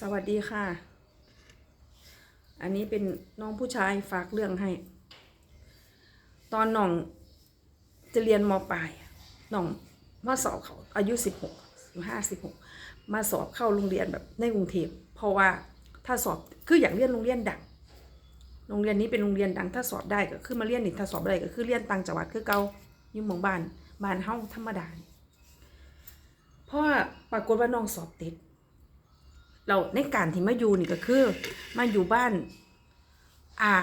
สวัสดีค่ะ อันนี้เป็นน้องผู้ชายฝากเรื่องให้ ตอนน้องจะเรียนมปลายน้องมาสอบเขาอายุสิบหกสิบห้าสิบหกมาสอบเข้าโรงเรียนแบบในกรุงเทพเพราะว่าถ้าสอบคืออยากเรียนโรงเรียนดังโรงเรียนนี้เป็นโรงเรียนดังถ้าสอบได้ก็คือมาเรียนนี่ถ้าสอบได้ก็คือเรียนต่างจังหวัดคือเกาอยู่หมู่บ้านบ้านเฮาธรรมดาเพราะปรากฏว่าน้องสอบติด เราในการที่มาอยู่นี่ก็คือ มาอยู่บ้านอา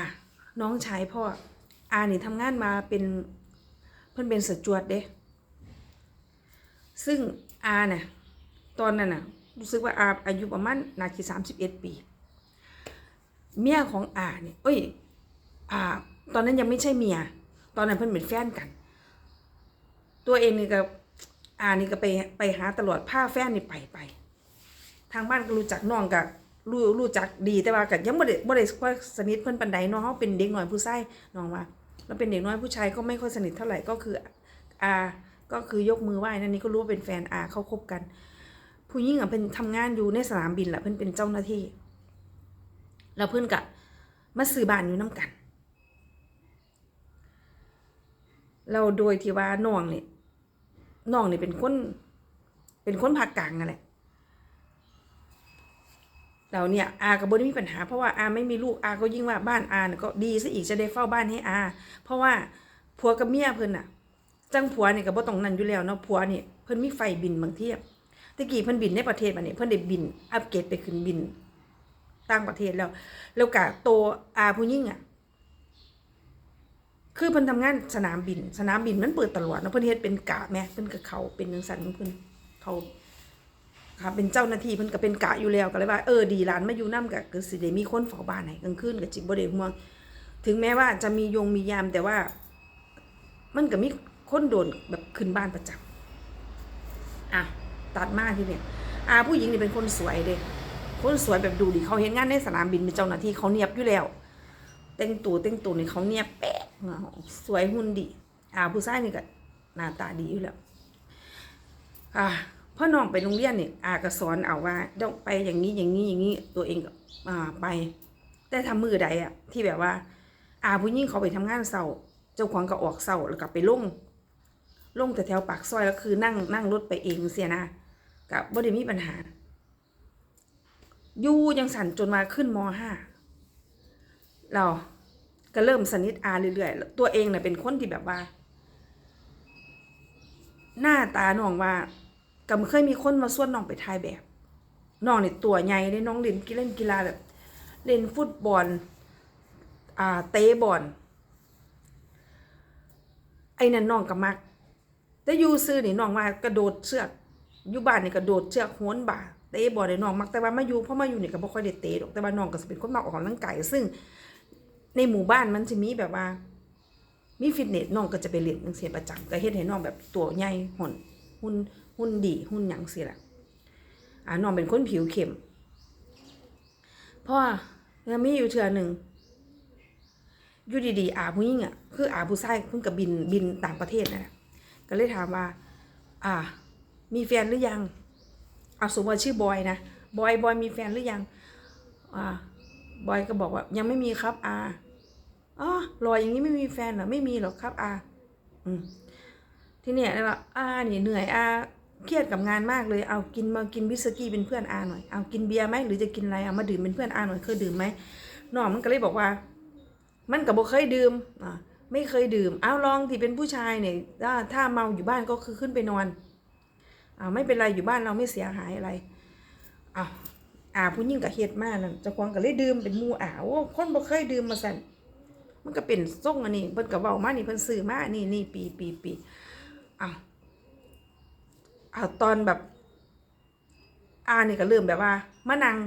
น้องชายพ่ออานี่ทำงานมาเป็นเพิ่อนเป็นสจวดเด้ซึ่งอาเนี่ยตอนนั้นน่ะรู้สึกว่าอาอายุประมาณนาทีสามสิบเอ็ดปี เมียของอาเนี่ยเอ้ยอาตอนนั้นยังไม่ใช่เมีย ตอนนั้นเพิ่นเป็นแฟนกัน ตัวเองนี่ก็อานี่ก็ไปไปหาตลอดผ้าแฟนนี่ไปไป ทางบ้านก็รู้จักน้องกับรู้รู้จักดีแต่ว่าก็ยังบ่ได้บ่ได้ค่อยสนิทเพิ่นปานใดเนาะเฮาเป็นเด็กน้อยผู้ชายน้องว่าแล้วเป็นเด็กน้อยผู้ชายก็ไม่ค่อยสนิทเท่าไหร่ก็คืออาก็คือยกมือไหว้นั่นนี่ก็รู้ว่าเป็นแฟนอาเขาคบกัน ผู้หญิงอะเพิ่นทำงานอยู่ในสนามบินแหละเพิ่อนเป็นเจ้าหน้าที่ แล้วเพิ่อนก็มาซื้อบ้านอยู่น้ำกัน เราโดยที่ว่าน้องเนี่ยน้องเนี่ยเป็นคน เป็นคนภาคกลางนั่นแหละ เราเนี่ยอากับบได้มีปัญหาเพราะว่าอาไม่มีลูกอาก็ยิ่งว่าบ้านอาเนี่ยก็ดีซะอีกจะได้เฝ้าบ้านให้อา เพราะว่าผัวกับเมียเพิ่นน่ะ จังผัวเนี่ยก็บ่ต้องนั่นอยู่แล้วเนาะผัวเนี่ยเพิ่นมีไฟบินบางเทียบตะกี้เพิ่นบินในประเทศบัดนี้เพิ่นได้บินอัปเกรดไปขึ้นบินต่างประเทศแล้ว แล้วกะโตอาผู้ยิ่งอะคือเพิ่นทำงานสนามบิน สนามบินมันเปิดตลอดเนาะเพิ่นเฮ็ดเป็นกะแม่เพิ่นก็เขาเป็นจังซั่นเพิ่นเขา ค่ะเป็นเจ้าหน้าที่เพิ่นก็เป็นกะอยู่แล้วก็เลยว่าเออดีหลานมาอยู่นํก็คือสิได้มีคนเฝ้าบ้านให้กลางคืนก็จิบ่ได้ห่วงถึงแม้ว่าจะมียงมียามแต่ว่า มันก็มีคนโดนแบบขึ้นบ้านประจำอะตัดมาที่เนี่ยอาผู้หญิงนี่เป็นคนสวยเด้คนสวยแบบดูดิเขาเห็นงานในสนามบินเป็นเจ้าหน้าที่เขาเนียบอยู่แล้วแต่งตัวแต่งตัวนี่เขาเนียบแป๊ะสวยหุ่นดีอาผู้ชายนี่ก็หน้าตาดีอยู่แล้วอ่า พ่อน้องไปโรงเรียนเนี่ยอาก็สอนเอาว่าต้องไปอย่างนี้อย่างนี้อย่างนี้ตัวเองก็อ่าไป แต่ทำมือใดอะที่แบบว่า อาผู้หญิงเขาไปทำงานเสาเจ้าของก็ออกเสาแล้วก็ไปลงลงแต่แถวปากซอยแล้วคือนั่งนั่งรถไปเองเสียนะกับบ่ได้มีปัญหาอยู่ยังสั่นจนมาขึ้นมห้าเราก็เริ่มสนิทอาเรื่อยๆตัวเองเน่ะเป็นคนที่แบบว่า หน้าตาน้องว่า ก็เคยมีคนมาส่วนน้องไปถ่ายแบบน้องเนี่ยตัวใหญ่ได้น้องเล่นกีเล่นกีฬาแบบ เล่นฟุตบอล อ่าเตะบอลไอ้นั่นน้องก็มัก แต่อยู่ซื้อนี่น้องว่ากระโดดเชือกอยู่บ้านนี่กระโดดเชือกโหนบ่าเตะบอลนี่น้องมักแต่ว่ามาอยู่เพราะมาอยู่นี่ก็บ่ค่อยได้เตะดอกแต่ว่าน้องก็สิเป็นคนมักออกกำลังกายซึ่ง ในหมู่บ้านมันจะมีแบบว่า มีฟิตเนสน้องก็จะไปเรียนจังซี่ประจำก็เฮ็ดให้น้องแบบตัวใหญ่หุ่นหุ่น หุ่นดีหุ่นหยังซี่ล่ะอ่าน้องเป็นคนผิวเข้มเพราะว่าแล้วมีอยู่เทือหนึ่งอยู่ดีๆอาผู้หญิงอะคืออาผู้ชายเพิ่งก็บินบินต่างประเทศนั่นแหละก็เลยถามว่า อ่า มีแฟนหรือยังเอาสมมติว่าชื่อบอยนะบอยบอยมีแฟนหรือยังอ่าบอยก็บอกว่า ยังไม่มีครับอาอ๋อรอยอย่างนี้ไม่มีแฟนเหรอไม่มีหรอกครับอาอืมทีเนี้ยแล้วอานี่เหนื่อยอา เครียดกับงานมากเลยเอากินมากินวิสกี้เป็นเพื่อนอาหน่อยเอากินเบียร์ไหมหรือจะกินอะไรเอามาดื่มเป็นเพื่อนอาหน่อยเคยดื่มไหมน้องมันก็เลยบอกว่า มันกับบ่เคยดื่มอ่าไม่เคยดื่มเอาลองที่เป็นผู้ชายเนี่ยถ้าถ้าเมาอยู่บ้านก็คือขึ้นไปนอนอ่าไม่เป็นไรอยู่บ้านเราไม่เสียหายอะไรอ้าวอ่าผู้หญิงกับเฮ็ดมากนั่นจ้าของก็เลยดื่มเป็นมูอ่าโอ้คนบ่เคยดื่มมาสั่นมันก็เป็นส่งอันนี้เพิ่นก็เว้ามานี่เพิ่นซื้อมานี่นี่ปีปีปีอ้าว อ้าตอนแบบอานี่ก็เริ่มแบบว่ามานัง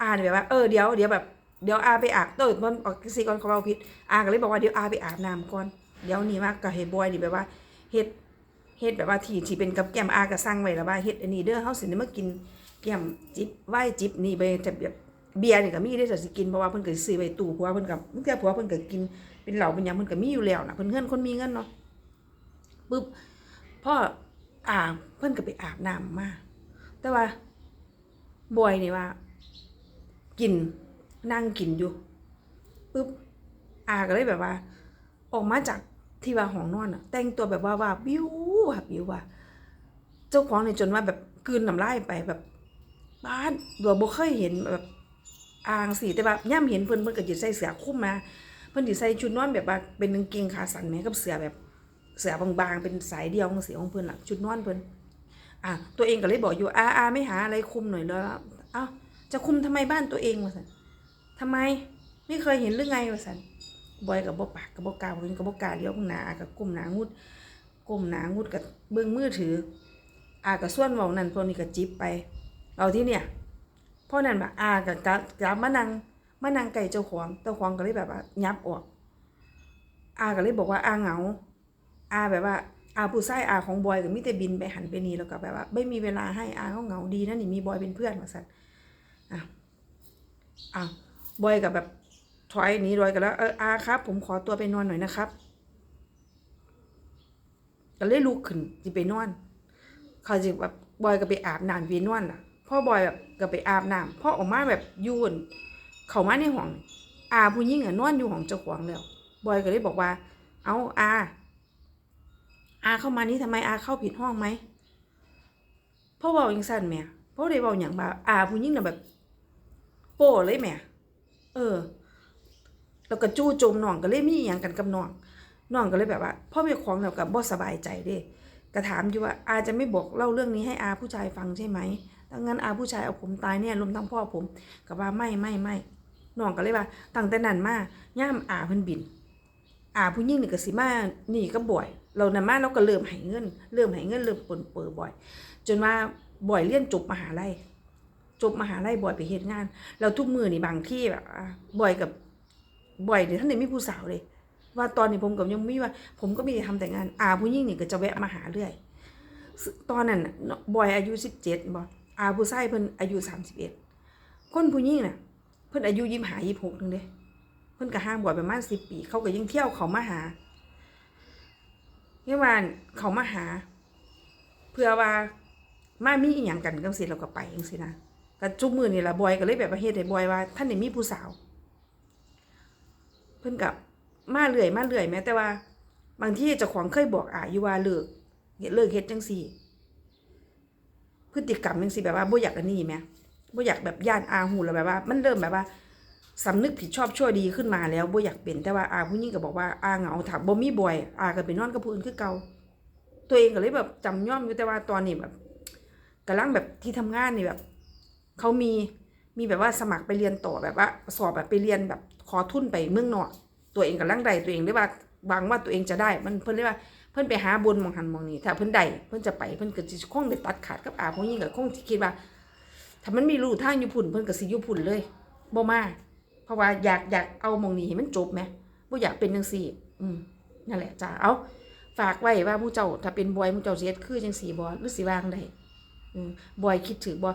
อานี่แบบว่าเออเดี๋ยวเดี๋ยวแบบเดี๋ยวอาไปอาบเติร์มันออกสิก่อนเขาเอาผิดอาก็เลยบอกว่าเดี๋ยวอาไปอาบน้ำก่อนเดี๋ยวนี่มากก็เฮ็ดบอยนี่แบบว่าเฮ็ดเฮ็ดแบบว่าที่ที่เป็นกับแก้มอาก็สั่งไว้แล้วว่าเฮ็ดอันนี้เด้อเฮาสิได้มากินแก้มจิบไว้จิบนี่ไปแต่แบบเบียร์นี่ก็มีได้อสิกินเพราะว่าเพิ่นก็ซื้อไว้ตู้ผัวเพิ่นก็เมื่อกี้ผัวเพิ่นก็กินเป็นเหล้าเป็นหยังเพิ่นก็มีอยู่แล้วน่ะเพิ่นเงินคนมีเงินเนาะปึ๊บพ่อ อาเพิ่อนก็ไปอาบน้ำมาแต่ว่าบอยนี่ว่า กินนั่งกินอยู่ปุ๊บอาก็เลยแบบว่า ออกมาจากที่ว่าห้องนอนอะแต่งตัวแบบว่าว่าบิวว่าบิวว่าเจ้าของเนี่ยจนว่าแบบกืนน้ำลายไปแบบบ้านตัวบ่เคยเห็นแบบอ่างสีแต่แบบย่ำเห็นเพิ่นเพิ่นก็จะใส่เสื้อคลุมมา เพิ่นสิใส่ชุดนอนแบบว่าเป็นกางเกงขาสั้นแหม้กับเสื้อแบบ เสื้อบางๆ เป็นสายเดียวของเสียของเพิ่นล่ะชุดนอนเพิ่นอะตัวเองก็เลยบอกอยู่อาอาไม่หาอะไรคุมหน่อยเลยเอ้าจะคุมทำไมบ้านตัวเองวะสันทำไมไม่เคยเห็นหรือไงวะสันบอยกับบ่ปากกับบ่กล้าเพิ่นกับบ่กาเดี๋ยวหนากับกลุ่มหนางุดกลุ่มหนางุดกับเบิ่งมือถืออากับส่วนเว้านั่นพวกนี้ก็จิบไป เอาที่เนี่ยเพราะนั้นแบบอากับกะกะมานังมานังไก่เจ้าของเจ้าของก็เลยแบบว่ายับออกอาก็เลยบอกว่าอาเหงา อาแบบว่าอาผู้ชายอาของบอยก็มีแต่บินไปหันไปนี่แล้วก็แบบว่า ไม่มีเวลาให้อาเขาเหงาดีนะนี่มีบอยเป็นเพื่อนมาสันอะอะบอยกับแบบถอยหนีบอยกันแล้วเอออาครับ ผมขอตัวไปนอนหน่อยนะครับก็เลยลุกขึ้นจะไปนอน เขาจะแบบบอยก็ไปอาบน้ำวีนวลล่ะพ่อบอยแบบก็ไปอาบน้ำพ่อออกมาแบบยูนเขามาในห้องอาผู้หญิงอะนอนอยู่ห้องเจ้าของแล้ว บอยก็เลยบอกว่า เอาอา อาเข้ามานี่ทำไมอาเข้าผิดห้องไหมพ่อบอกยังสั่นแม่พ่อได้บอกอย่างบ่าอาผู้หญิงน่ะแบบ โป้เลยแม่เออแล้วก็จู่โจมน้องก็เลยมีอย่างกันกับน้องน้องก็เลยแบบว่าพ่อมีของแล้วกับบ่สบายใจเด้ก็ถามอยู่ว่าอาจะไม่บอกเล่าเรื่องนี้ให้อาผู้ชายฟังใช่ไหมดังนั้นอาผู้ชายเอาผมตายเนี่ยรวมทั้งพ่อผมก็ว่าไม่ไม่ไม่น้องก็เลยว่าตั้งแต่นั้นมาย่ามอาเพิ่นบิน อาผู้ยิ่งนี่ก็สิมานี่ก็บ่อย เรานำมาเราก็เริ่มให้เงิน เริ่มให้เงินเริ่มปนเปื้อบ่อย จนว่าบ่อยเรียนจบมหาลัยจบมหาลัยบ่อยไปเฮ็ดงานแล้วทุกมือนี่บางที่แบบบ่อยกับบ่อยเดี๋ยวท่านนี่มีผู้สาวเลย ว่าตอนนี้ผมกับยังไม่ว่า ผมก็มีแต่ทำแต่งาน อาผู้ยิ่งนี่ก็จะแวะมาหาเรื่อย ตอนนั้นน่อยอายุสิบเจ็ดบออาผู้ชายเพิ่นอายุสามสิบเอ็ดคนผู้หญิงน่ะ เพิ่นอายุยี่สิบห้ายี่สิบหกนึงเด้ เพิ่นก็ห่างบอยประมาณสิบปี เขาก็ยังเที่ยวเขามาหาเนี่ยว่าเขามาหา เพื่อว่ามามีอีหยังกันจังซี่เราก็ไปจังซี่นะก็จุกมือนี่ละบอยก็เลยแบบประเฮ็ดให้บอยว่า ท่านนี่มีผู้สาว เพิ่นกับมาเรื่อยมาเรื่อยแม้แต่ว่า บางที่เจ้าของเคยบอกอาอยู่ว่าเลิกเลิกเฮ็ดจังซี่ พฤติกรรมจังซี่แบบว่าบ่อยากอันนี้แหมบ่อยากแบบย่านอาหูแล้วแบบว่า มันเริ่มแบบว่า สำนึกผิดชอบชั่วดีขึ้นมาแล้วบ่อยากเป็นแต่ว่าอาผู้หญิงก็บอกว่าอาเหงาถ้าบ่มีบ่อยอาก็ไปนอนกับผู้อื่นคือเก่าตัวเองก็เลยแบบจำย่อมอยู่แต่ว่าตอนนี้แบบกำลังแบบที่ทำงานนี่แบบเขามีมีแบบว่าสมัครไปเรียนต่อแบบว่าสอบแบบไปเรียนแบบขอทุนไปเมืองนอก ตัวเองกำลังใดตัวเองได้ว่าหวังว่าตัวเองจะได้ มันเพิ่นเรียกว่าเพิ่นไปหาบนมองหันมองนี่ถ้าเพิ่นได้เพิ่นจะไปเพิ่นก็สิคงได้ตัดขาดกับอาผู้หญิงก็คงสิคิดว่าถ้ามันมีรูทางอยู่พุ่นเพิ่นก็สิอยู่พุ่นเลยบ่มา เพราะว่าอยากอยากเอามองนี้ให้มันจบแหมบ่อยากเป็นจังซี่อืมนั่นแหละจ้าเอาฝากไว้ว่าผู้เจ้าถ้าเป็นบอยผู้เจ้าเฮ็ดคือจังซี่บ่หรือสิวางได้อืมบอยคิดถือบ่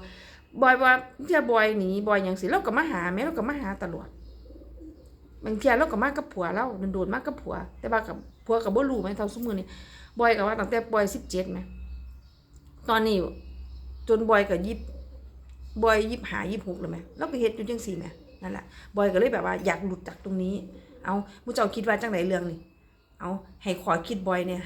บอยว่าเที่ยบอยหนีบอยหยังสิเราก็มาหาแม่เราก็มาหาตลอดบางเทีเราก็มากับผัวเราโดนๆมากกับผัว แต่ว่ากับผัวกับบ่รู้ไหมเท่าสมมือนี่บอยกับว่าตั้งแต่บอยสิบเจ็ดไหมตอนนี้จนบอยกับยิบบอยยิบหายิบหกเลยไหมเราไปเฮ็ดอยู่จังสี่ไหม นั่นแหละบอยก็เลยแบบว่าอยากหลุดจากตรงนี้ เอาผู้เจ้าคิดว่าจังไหนเรื่องนี่เอาให้ขอคิดบอยเนี่ย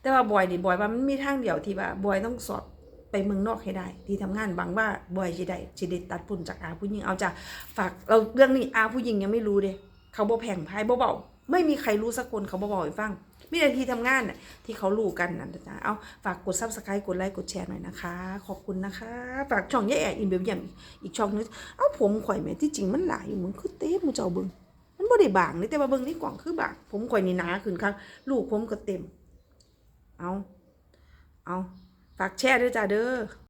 แต่ว่าบอยนี่บอยว่ามันมีทางเดียวที่ว่าบอยต้องสอบไปเมืองนอกให้ได้ ที่ทำงานบางว่าบอยจะได้จะได้ตัดปุ่นจากอาผู้หญิงเอาจ้ะฝากเราเรื่องนี้อาผู้หญิงยังไม่รู้เด้เขาบ่แผงพายบ่เบาไม่มีใครรู้สักคนเขาบ่บอกให้ฟัง มีแต่ที่ทำงานน่ะที่เขารู้กันนะจ๊ะเอาฝากกดซับสไครต์กดไลค์กดแชร์หน่อยนะคะ ขอบคุณนะคะ ฝากช่องแย่แออินเบลยมอีกช่องนึงเอาผมข่อยแม่ที่จริงมันหลายอยู่มึงคือเต็มมึงเจ้าเบิ่งมันบ่ได้บางนี่แต่ว่าเบิ่งนี่กล่องคือบางผมข่อยนี่หนาขึ้นครับลูกผมก็เต็ม เอาเอาฝากแชร์ด้วยจ้าเด้อ